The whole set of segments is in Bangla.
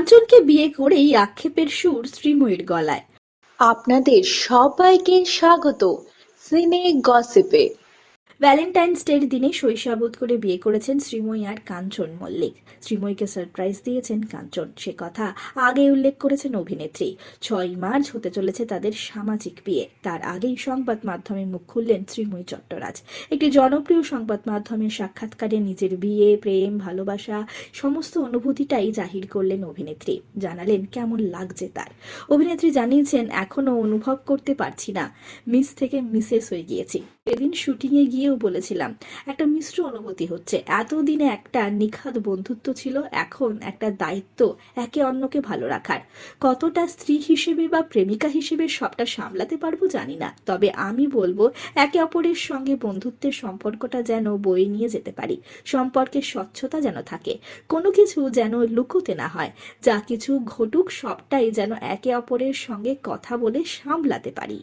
কাঞ্চনকে বিয়ে করেই আক্ষেপের সুর শ্রীময়ীর গলায়। আপনাদের সবাইকে স্বাগত। সিনে গসিপে। ভ্যালেন্টাইন্স ডের দিনে শৈশাবোধ করে বিয়ে করেছেন শ্রীময়ী আর কাঞ্চন মল্লিক। শ্রীময়ীকে সারপ্রাইজ দিয়েছেন কাঞ্চন, সে কথা আগে উল্লেখ করেছেন অভিনেত্রী। ছয় মার্চ হতে চলেছে তাদের সামাজিক বিয়ে। তার আগেই সংবাদ মাধ্যমে মুখ খুললেন শ্রীময়ী চট্টরাজ। একটি জনপ্রিয় সংবাদ মাধ্যমের সাক্ষাৎকারে নিজের বিয়ে, প্রেম, ভালোবাসা সমস্ত অনুভূতিটাই জাহির করলেন অভিনেত্রী। জানালেন কেমন লাগছে তার। অভিনেত্রী জানিয়েছেন, এখনও অনুভব করতে পারছি না। মিস থেকে মিসেস হয়ে গিয়েছি। এদিন শুটিংয়ে গিয়েও বলেছিলাম, একটা মিশ্র অনুভূতি হচ্ছে। এতদিনে একটা নিখাদ বন্ধুত্ব ছিল, এখন একটা দায়িত্ব একে অন্যকে ভালো রাখার। কতটা স্ত্রী হিসেবে বা প্রেমিকা হিসেবে সবটা সামলাতে পারব জানি না। তবে আমি বলব, একে অপরের সঙ্গে বন্ধুত্বের সম্পর্কটা যেন বয়ে নিয়ে যেতে পারি। সম্পর্কের স্বচ্ছতা যেন থাকে। কোনো কিছু যেন লুকোতে না হয়। যা কিছু ঘটুক, সবটাই যেন একে অপরের সঙ্গে কথা বলে সামলাতে পারি।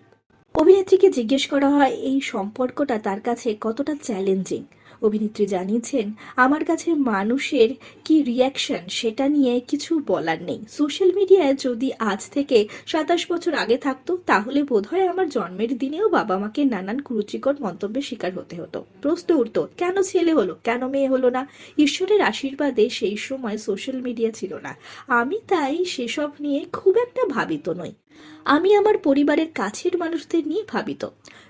অভিনেত্রীকে জিজ্ঞেস করা হয়, এই সম্পর্কটা তার কাছে কতটা চ্যালেঞ্জিং অভিনেত্রী জানিয়েছেন, আমার কাছে মানুষের কি রিয়াকশন সেটা নিয়ে কিছু বলার নেই। সোশ্যাল মিডিয়ায় যদি আজ থেকে সাতাশ বছর আগে থাকতো, তাহলে বোধহয় আমার জন্মের দিনেও বাবা মাকে নানান কুরুচিকর মন্তব্যের শিকার হতে হতো। প্রশ্ন উঠতো, কেন ছেলে হলো? কেন মেয়ে হলো না? ঈশ্বরের আশীর্বাদে সেই সময় সোশ্যাল মিডিয়া ছিল না। আমি তাই সেসব নিয়ে খুব একটা ভাবিত নই। আমি আমার পরিবারের কাছের মানুষদের নিয়ে ভাবিত।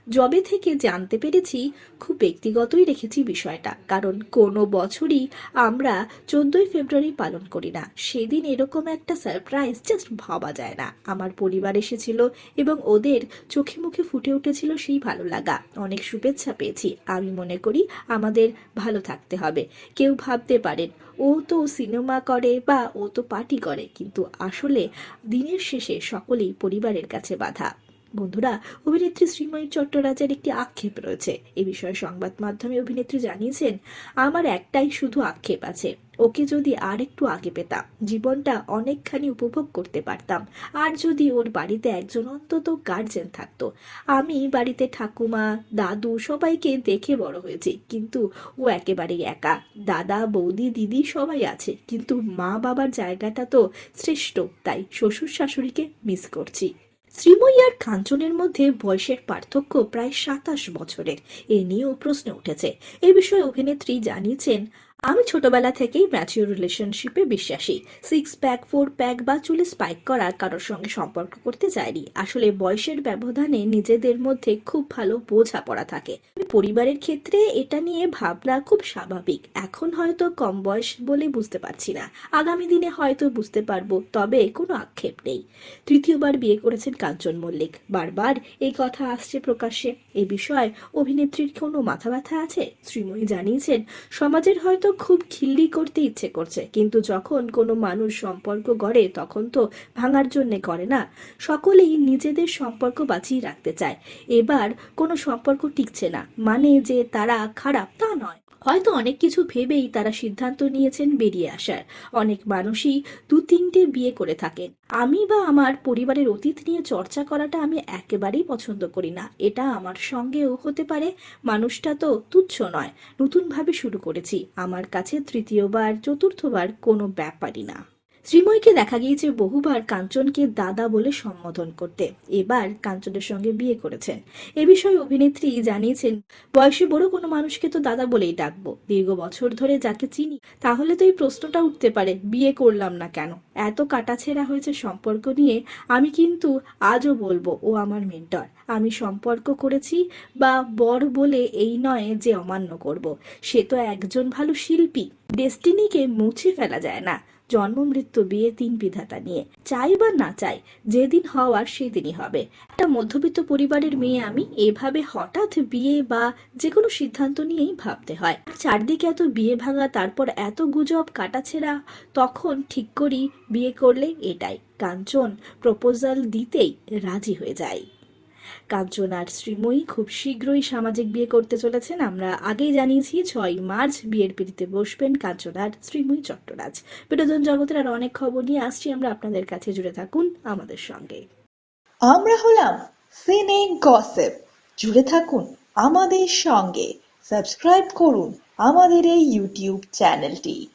জবে থেকে জানতে পেরেছি, খুব ব্যক্তিগতই রেখেছি বিষয়টা। কারণ কোনো বছরই আমরা চোদ্দই ফেব্রুয়ারি পালন করি না। সেদিন এরকম একটা সারপ্রাইজ জাস্ট ভাবা যায় না। আমার পরিবার এসেছিল এবং ওদের চোখে মুখে ফুটে উঠেছিল সেই ভালো লাগা। অনেক শুভেচ্ছা পেয়েছি। আমি মনে করি আমাদের ভালো থাকতে হবে। কেউ ভাবতে পারেন, ও তো সিনেমা করে বা ও তো পার্টি করে। কিন্তু আসলে দিনের শেষে সকলেই পরিবারের কাছে বাধা। বন্ধুরা, অভিনেত্রী শ্রীময়ী চট্টরাজের একটি আক্ষেপ রয়েছে। এ বিষয়ে সংবাদ মাধ্যমে অভিনেত্রী জানিয়েছেন, আমার একটাই শুধু আক্ষেপ আছে। ওকে যদি আর একটু আগে পেতাম, জীবনটা অনেকখানি উপভোগ করতে পারতাম। আর যদি ওর বাড়িতে একজন অন্তত গার্জেন থাকতো, আমি বাড়িতে ঠাকুমা, দাদু সবাইকে দেখে বড় হয়েছি, কিন্তু ও একেবারেই একা। দাদা, বৌদি, দিদি সবাই আছে, কিন্তু মা বাবার জায়গাটা তো শ্রেষ্ঠ, তাই শ্বশুর শাশুড়িকে মিস করছি। শ্রীময়ী আর কাঞ্চনের মধ্যে বয়সের পার্থক্য প্রায় সাতাশ বছরের, এ নিয়েও প্রশ্ন উঠেছে। এ বিষয়ে অভিনেত্রী জানিয়েছেন আমি ছোটবেলা থেকেই ম্যাচিওর রিলেশনশিপে বিশ্বাসী। সিক্স প্যাক, ফোর প্যাক বা চুলে স্পাইক করা কারোর সঙ্গে সম্পর্ক করতে চাইনি। আসলে বয়সের ব্যবধানে নিজেদের মধ্যে খুব ভালো বোঝাপড়া থাকে। পরিবারের ক্ষেত্রে এটা নিয়ে ভাবনা খুব স্বাভাবিক। এখন হয়তো কম বয়স বলে বুঝতে পারছি না। আগামী দিনে হয়তো বুঝতে পারব, তবে কোনো আক্ষেপ নেই। তৃতীয়বার বিয়ে করেছেন কাঞ্চন মল্লিক। বারবার এই কথা আসছে প্রকাশ্যে। এ বিষয়ে অভিনেত্রীর কোনো মাথা ব্যথা আছে? শ্রীময়ী জানিয়েছেন, সমাজের হয়তো খুব খিল্লি করতে ইচ্ছে করছে। কিন্তু যখন কোনো মানুষ সম্পর্ক গড়ে, তখন তো ভাঙার জন্যে করে না। সকলেই নিজেদের সম্পর্ক বাঁচিয়ে রাখতে চায়। এবার কোনো সম্পর্ক টিকছে না। মানে যে তারা খারাপ, তা নয়। হয়তো অনেক কিছু ভেবেই তারা সিদ্ধান্ত নিয়েছেন বেরিয়ে আসার। অনেক মানুষই দু তিনটে বিয়ে করে থাকেন। আমি বা আমার পরিবারের অতীত নিয়ে চর্চা করাটা আমি একেবারেই পছন্দ করি না। এটা আমার সঙ্গেও হতে পারে, মানুষটা তো তুচ্ছ নয়। নতুনভাবে শুরু করেছি। আমার কাছে তৃতীয়বার, চতুর্থবার কোনো ব্যাপারই না। শ্রীময়ীকে দেখা গিয়েছে বহুবার কাঞ্চনকে দাদা বলে সম্বোধন করতে। এবার কাঞ্চনের সঙ্গে বিয়ে করেছেন। এ বিষয়ে অভিনেত্রী জানিয়েছেন, বয়সে বড় কোনো মানুষকে তো দাদা বলেই ডাকবো। দীর্ঘ বছর ধরে যাকে চিনি, তাহলে তো এই প্রশ্নটা উঠতে পারে, বিয়ে করলাম না কেন? এত কাটাছেঁড়া হয়েছে সম্পর্ক নিয়ে আমি কিন্তু আজও বলব, ও আমার মেন্টর। আমি সম্পর্ক করেছি বা বর বলে এই নয় যে অমান্য করব। সে তো একজন ভালো শিল্পী। ডেস্টিনিকে মুছে ফেলা যায় না। জন্ম, মৃত্যু, বিয়ে তিন বিধাতা নিয়ে। চাই বা না চাই, যেদিন হওয়ার সেদিনই হবে। একটা মধ্যবিত্ত পরিবারের মেয়ে আমি, এভাবে হঠাৎ বিয়ে বা যে কোনো সিদ্ধান্ত নিয়েই ভাবতে হয়। চারদিকে এত বিয়ে ভাঙা, তারপর এত গুজব, কাটাছেড়া, তখন ঠিক করি বিয়ে করলে এটাই। কাঞ্চন প্রপোজাল দিতেই রাজি হয়ে যায়। কাঞ্চন আর শ্রীময়ী খুব শীঘ্রই সামাজিক বিয়ে করতে চলেছেন। আমরা আগেই জানিয়েছি, ছয় মার্চ বিয়ের পিড়িতে বসবেন কাঞ্চন আর শ্রীময়ী চট্টরাজ। বিনোদন জগতের আর অনেক খবর নিয়ে আসছি আমরা। আপনাদের কাছে জুড়ে থাকুন আমাদের সঙ্গে। আমরা হলাম সিনে গসেপ জুড়ে থাকুন আমাদের সঙ্গে। সাবস্ক্রাইব করুন আমাদের এই ইউটিউব চ্যানেলটি